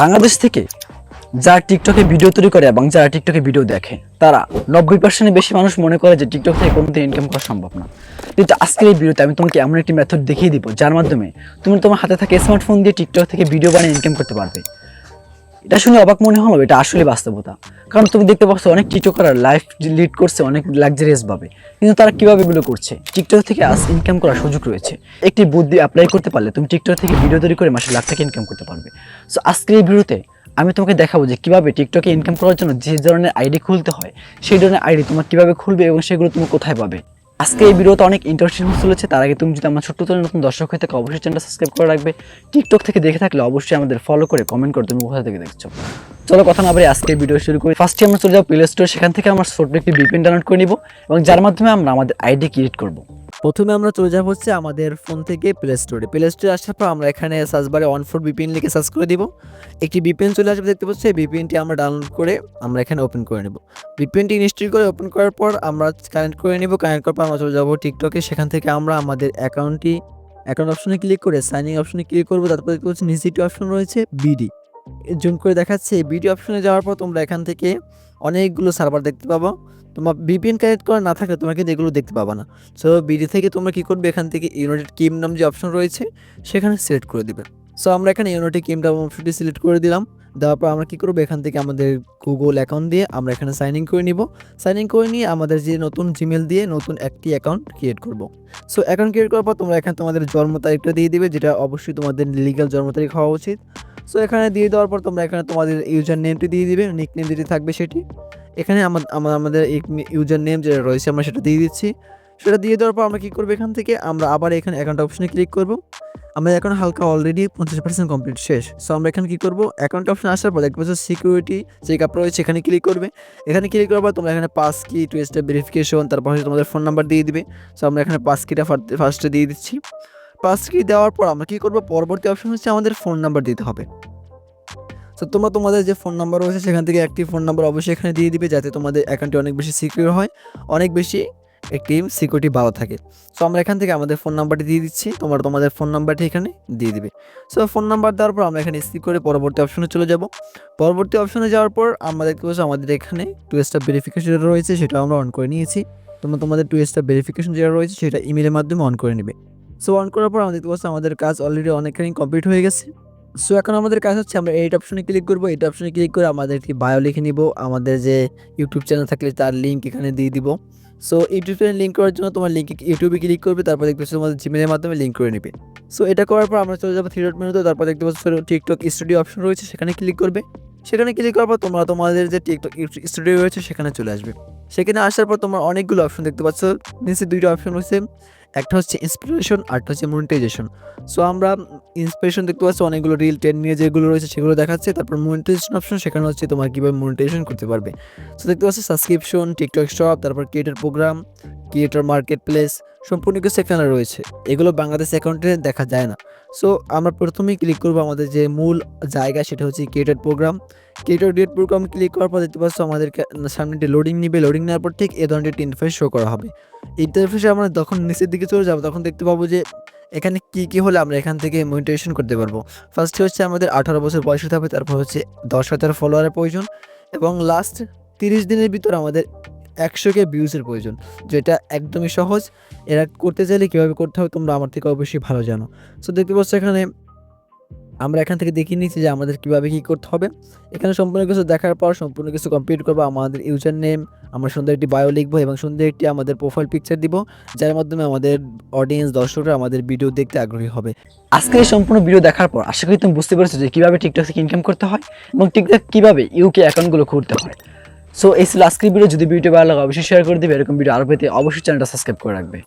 বাংলাদেশ থেকে যারা টিকটকে ভিডিও তৈরি করে এবং যারা টিকটকে ভিডিও দেখে, তারা নব্বই পার্সেন্টের বেশি মানুষ মনে করে যে টিকটক থেকে কোনোদিন ইনকাম করা সম্ভব না। কিন্তু আজকের এই ভিডিওতে আমি তোমাকে এমন একটি মেথড দেখিয়ে দিব, যার মাধ্যমে তুমি তোমার হাতে থাকে স্মার্টফোন দিয়ে টিকটক থেকে ভিডিও বানিয়ে ইনকাম করতে পারবে। এটা শুনে অবাক মনে হলো, এটা আসলে বাস্তবতা। কারণ তুমি দেখতে পাচ্ছ অনেক টিকটকার লাইফ লিড করছে অনেক লাক্সারিয়াস ভাবে। কিন্তু তারা কীভাবে এগুলো করছে? টিকটক থেকে আজ ইনকাম করার সুযোগ রয়েছে। একটি বুদ্ধি অ্যাপ্লাই করতে পারলে তুমি টিকটক থেকে ভিডিও তৈরি করে মাসে লাখ টাকা ইনকাম করতে পারবে। সো আজকের এই ভিডিওতে আমি তোমাকে দেখাবো যে কীভাবে টিকটকে ইনকাম করার জন্য যে ধরনের আইডি খুলতে হয়, সেই ধরনের আইডি তোমার কীভাবে খুলবে এবং সেগুলো তুমি কোথায় পাবে। আজকে এই ভিডিওতে অনেক ইন্টারেস্টিং চলেছে। তার আগে তুমি যদি আমার ছোট্ট চ্যানেল নতুন দর্শক হয়ে থাকে, অবশ্যই চ্যানেলটা সাবস্ক্রাইব করে রাখবে। টিকটক থেকে দেখে থাকলে অবশ্যই আমাদের ফলো করে কমেন্ট করে তুমি কোথা থেকে দেখছ। চলো কথা না বলে আজকে ভিডিও শুরু করি। ফার্স্টে আমরা চলে যাব প্লে স্টোর সেখান থেকে আমার ছোট্ট একটি বিপিন ডাউনলোড করে নিব এবং যার মাধ্যমে আমরা আমাদের আইডি ক্রিয়েট করব। প্রথমে আমরা চলে যাব হচ্ছে আমাদের ফোন থেকে প্লে স্টোরে প্লে স্টোরে আসার পর আমরা এখানে সার্চ বারে অন ফোর বিপিএন লিখে সার্চ করে দিব। একটি বিপিএন চলে আসবে, দেখতে পাচ্ছি? বিপিএনটি আমরা ডাউনলোড করে আমরা এখানে ওপেন করে নেব। বিপিএনটি ইনস্টল করে ওপেন করার পর আমরা কানেক্ট করে নেব। কানেক্ট করার পর আমরা চলে যাব টিকটকে সেখান থেকে আমরা আমাদের অ্যাকাউন্টটি অ্যাকাউন্ট অপশনে ক্লিক করে সাইন ইন অপশনে ক্লিক করব। তারপর দেখতে পাচ্ছি নিচে একটি অপশন রয়েছে বিডি জুম করে দেখাচ্ছে বিডি অপশনে যাওয়ার পর তোমরা এখান থেকে অনেকগুলো সার্ভার দেখতে পাবো। তোমার বিপিএন কানেক্ট করা না থাকলে তোমরা কিন্তু এগুলো দেখতে পাবা না। সো বিডি থেকে তোমরা কী করবে? এখান থেকে ইউনাইটেড কিম নাম যে অপশন রয়েছে, সেখানে সিলেক্ট করে দিবে। সো আমরা এখানে ইউনাইটেড কিমটা অপশনটি সিলেক্ট করে দিলাম। দেওয়ার পর আমরা কী করব? এখান থেকে আমাদের গুগল অ্যাকাউন্ট দিয়ে আমরা এখানে সাইন ইন করে নিব। সাইন ইন করে নিয়ে আমাদের যে নতুন জিমেল দিয়ে নতুন একটি অ্যাকাউন্ট ক্রিয়েট করব। সো অ্যাকাউন্ট ক্রিয়েট করার পর তোমরা এখানে তোমাদের জন্ম তারিখটা দিয়ে দিবে, যেটা অবশ্যই তোমাদের লিগাল জন্ম তারিখ হওয়া উচিত। সো এখানে দিয়ে দেওয়ার পর তোমরা এখানে তোমাদের ইউজার নেমটি দিয়ে দিবে নিক নেম যেটি থাকবে সেটি। এখানে আমা- আমা- আমাদের ইউজার নেম যেটা রয়েছে আমরা সেটা দিয়ে দিচ্ছি। সেটা দিয়ে দেওয়ার পর আমরা কী করব এখান থেকে? আমরা আবার এখানে অ্যাকাউন্ট অপশনে ক্লিক করব। আমাদের এখন হালকা অলরেডি পঞ্চাশ পার্সেন্ট কমপ্লিট শেষ। সো আমরা এখানে কী করব? অ্যাকাউন্ট অপশন আসার পর পাচ্ছ সিকিউরিটি চেক আপ রয়েছে, এখানে ক্লিক করবে। এখানে ক্লিক করার পর তোমরা এখানে পাস কি টু স্টেপ ভেরিফিকেশন তারপর তোমাদের ফোন নাম্বার দিয়ে দিবে। সো আমরা এখানে পাস কিটা ফার্স্টে দিয়ে দিচ্ছি। পাস কি দেওয়ার পর আমরা কী করব? পরবর্তী অপশন হচ্ছে আমাদের ফোন নাম্বার দিতে হবে। তো তোমরা তোমাদের যে ফোন নাম্বার রয়েছে, সেখান থেকে একটি ফোন নাম্বার অবশ্যই এখানে দিয়ে দিবে, যাতে তোমাদের অ্যাকাউন্টটি অনেক বেশি সিকিউর হয়, অনেক বেশি একটি সিকিউরিটি ভালো থাকে। সো আমরা এখান থেকে আমাদের ফোন নাম্বারটি দিয়ে দিচ্ছি, তোমরা তোমাদের ফোন নাম্বারটি এখানে দিয়ে দিবে। সো ফোন নাম্বার দেওয়ার পর আমরা এখানে স্কিপ করে পরবর্তী অপশনে চলে যাব। পরবর্তী অপশনে যাওয়ার পর আমরা দেখতে পাচ্ছি আমাদের এখানে টু স্টার ভেরিফিকেশন রয়েছে সেটা আমরা অন করে নিয়েছি। তোমরা তোমাদের টু স্টার ভেরিফিকেশন যেটা রয়েছে, সেটা ইমেলের মাধ্যমে অন করে নেবে। সো অন করার পর আমরা দেখতে পাচ্ছি আমাদের কাজ অলরেডি অনেকখানি কমপ্লিট হয়ে গেছে। সো এখন আমাদের কাজ হচ্ছে আমরা এইট অপশনে ক্লিক করব। এইট অপশনে ক্লিক করে আমাদের একটি বায়ো লিখে নিব। আমাদের যে ইউটিউব চ্যানেল থাকলে তার লিঙ্ক এখানে দিয়ে দিব। সো ইউটিউব চ্যানেল লিঙ্ক করার জন্য তোমার লিঙ্কে ইউটিউবে ক্লিক করবে, তারপর দেখতে পাচ্ছ তোমাদের জিমেলের মাধ্যমে লিঙ্ক করে নেবে। সো এটা করার পর আমরা চলে যাব থ্রি ডট মেনুতে তারপর দেখতে পাচ্ছ টিকটক স্টুডিও অপশন রয়েছে, সেখানে ক্লিক করবে। সেখানে ক্লিক করার পর তোমরা তোমাদের যে টিকটক স্টুডিও রয়েছে, সেখানে চলে আসবে। সেখানে আসার পর তোমরা অনেকগুলো অপশন দেখতে পাচ্ছ। নিচে দুইটা অপশন রয়েছে। একটা হচ্ছে ইন্সপিরেশন আরটা হচ্ছে মনিটাইজেশন সো আমরা ইন্সপিরেশন দেখতে পাচ্ছি, অনেকগুলো রিল টেন নিয়ে যেগুলো রয়েছে সেগুলো দেখাচ্ছে, তারপর মনিটাইজেশন অপশন সেখানে হচ্ছে তোমার কীভাবে মনিটাইজেশন করতে পারবে। সো দেখতে পাচ্ছি সাবস্ক্রিপশন টিকটক শপ তারপর creator program creator market place সম্পূর্ণ কিছু সেখানে রয়েছে। এগুলো বাংলাদেশ অ্যাকাউন্টে দেখা যায় না। সো আমরা প্রথমেই ক্লিক করব আমাদের যে মূল জায়গা, সেটা হচ্ছে created program creator date program click করার পর দেখতে পাচ্ছ আমাদের সামনে একটি লোডিং নিবে। লোডিং নেওয়ার পর ঠিক এ ধরনের একটি ইন্টারফেস শো করা হবে। ইন্টারফেসে আমরা যখন নিচের দিকে চলে যাব, তখন দেখতে পাবো যে এখানে কি কি হলে আমরা এখান থেকে মনিটাইজেশন করতে পারব। ফার্স্টে হচ্ছে আমাদের আঠারো বছর বয়স হতে হবে, তারপর হচ্ছে দশ হাজার ফলোয়ারের প্রয়োজন। এবং লাস্ট তিরিশ দিনের ভিতর আমাদের একশো কে ভিউজের প্রয়োজন, যেটা একদমই সহজ। এরা করতে চাইলে কীভাবে করতে হবে তোমরা আমার থেকে অবশ্যই ভালো জানো। সো দেখতে পাচ্ছ এখানে আমরা এখান থেকে দেখিয়ে নিচ্ছি যে আমাদের কীভাবে কী করতে হবে। এখানে সম্পূর্ণ কিছু দেখার পর সম্পূর্ণ কিছু কমপ্লিট করব। আমাদের ইউজার নেম আমরা সুন্দর একটি বায়ো লিখব এবং সুন্দর একটি আমাদের প্রোফাইল পিকচার দিব, যার মাধ্যমে আমাদের অডিয়েন্স দর্শকরা আমাদের ভিডিও দেখতে আগ্রহী হবে। আজকে এই সম্পূর্ণ ভিডিও দেখার পর আশা করি তুমি বুঝতে পেরেছ যে কীভাবে টিকটক থেকে ইনকাম করতে হয় এবং টিকটক কীভাবে ইউকে অ্যাকাউন্টগুলো খুলতে হয়। সো এই ছিল আজকের ভিডিও যদি ভিডিও ভালো লাগে, অবশ্যই শেয়ার করে দিবে। এরকম ভিডিও আরও পেতে অবশ্যই চ্যানেলটা সাবস্ক্রাইব করে রাখবে।